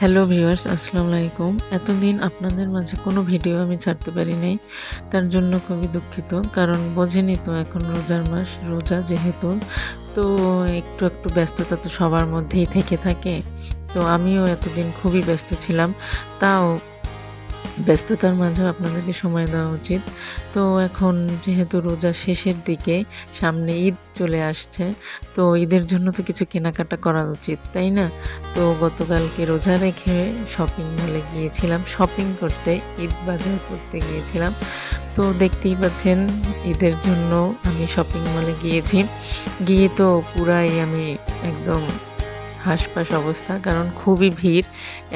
Hello viewers আসসালামু আলাইকুম। এতদিন আপনাদের মাঝে কোনো ভিডিও আমি ছাড়তে পারি নাই, তার জন্য খুবই দুঃখিত, কারণ বোঝেনি তো এখন রোজার মাস, রোজা যেহেতু, তো একটু একটু ব্যস্ততা তো সবার মধ্যেই থেকে থাকে, তো আমিও এতদিন খুবই ব্যস্ত ছিলাম, তাও ব্যস্ততার মাঝেও আপনাদেরকে সময় দেওয়া উচিত। তো এখন যেহেতু রোজা শেষের দিকে, সামনে ঈদ চলে আসছে, তো ঈদের জন্য তো কিছু কেনাকাটা করা উচিত, তাই না? তো গতকালকে রোজা রেখে শপিং মলে গিয়েছিলাম শপিং করতে, ঈদ বাজার করতে গিয়েছিলাম। তো দেখতেই পাচ্ছেন, ঈদের জন্য আমি শপিং মলে গিয়েছি। গিয়ে তো পুরাই আমি একদম হাসপাস অবস্থা, কারণ খুবই ভিড়,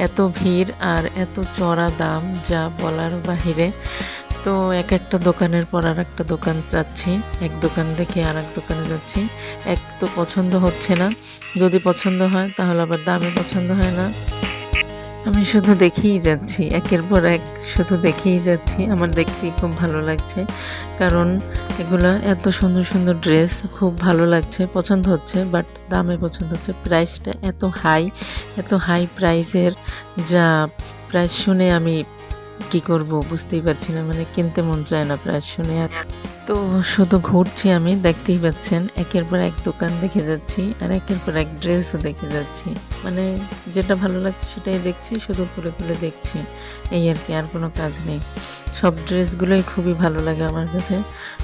এত ভিড় আর এত চড়া দাম যা বলার বাহিরে। তো এক একটা দোকানের পর আর একটা দোকান যাচ্ছি, এক দোকান থেকে আর এক দোকানে যাচ্ছি। এক তো পছন্দ হচ্ছে না, যদি পছন্দ হয় তাহলে আবার দামে পছন্দ হয় না। আমি শুধু দেখেই যাচ্ছি, একের পর এক শুধু দেখেই যাচ্ছি। আমার দেখতে খুব ভালো লাগছে, কারণ এগুলো এত সুন্দর সুন্দর ড্রেস, খুব ভালো লাগছে, পছন্দ হচ্ছে, বাট দামে পছন্দ হচ্ছে। প্রাইসটা এত হাই এত হাই প্রাইসের, যা প্রাইস শুনে আমি কি করব বুঝতেই পারছি না মানে কিনতে মন চায় না প্রাইস শুনে। আর তো শুধু ঘুরছি আমি, দেখতেই পাচ্ছেন, একের পর এক দোকান দেখে যাচ্ছি, আর একের পর এক ড্রেসও দেখে যাচ্ছি। মানে যেটা ভালো লাগছে সেটাই দেখছি, শুধু খুলে খুলে দেখছি, এই আর কি, আর কোনো কাজ নেই। সব ড্রেসগুলোই খুবই ভালো লাগে আমার কাছে।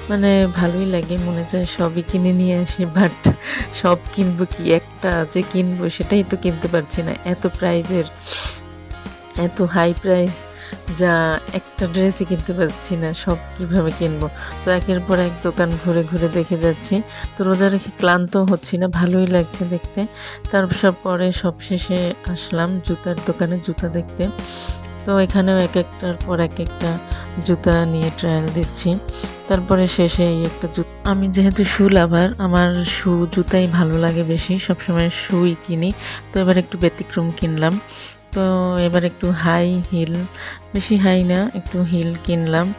মানে ভালোই লাগে, মনে চায় সবই কিনে নিয়ে আসি, বাট সব কিনবো কি, একটা যে কিনবো সেটাই তো কিনতে পারছি না। এত প্রাইজের এত হাই প্রাইস যা একটা ড্রেসই কিনতে পারছি না, সব কীভাবে কিনবো? তো একের পর এক দোকান ঘুরে ঘুরে দেখে যাচ্ছি। তো রোজা রেখে ক্লান্ত হচ্ছি না, ভালোই লাগছে দেখতে। তারপর পরে সব শেষে আসলাম জুতার দোকানে, জুতা দেখতে। তো এখানেও এক একটার পর এক একটা জুতা নিয়ে ট্রায়াল দিচ্ছি। তারপরে শেষে এই একটা জুতা আমি যেহেতু শু লাভার আমার শু জুতাই ভালো লাগে বেশি। সবসময় শুই কিনি। তো এবার একটু ব্যতিক্রম কিনলাম। তো এবার একটু হাই হিল বেশি হাই না, একটু হিল কিনলাম।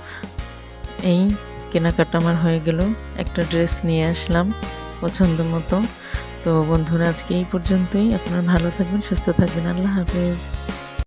এই কেনাকাটা আমার হয়ে গেল। একটা ড্রেস নিয়ে আসলাম পছন্দ মতো। তো বন্ধুরা, আজকে এই পর্যন্তই। আপনারা ভালো থাকবেন, সুস্থ থাকবেন। আল্লাহ হাফেজ।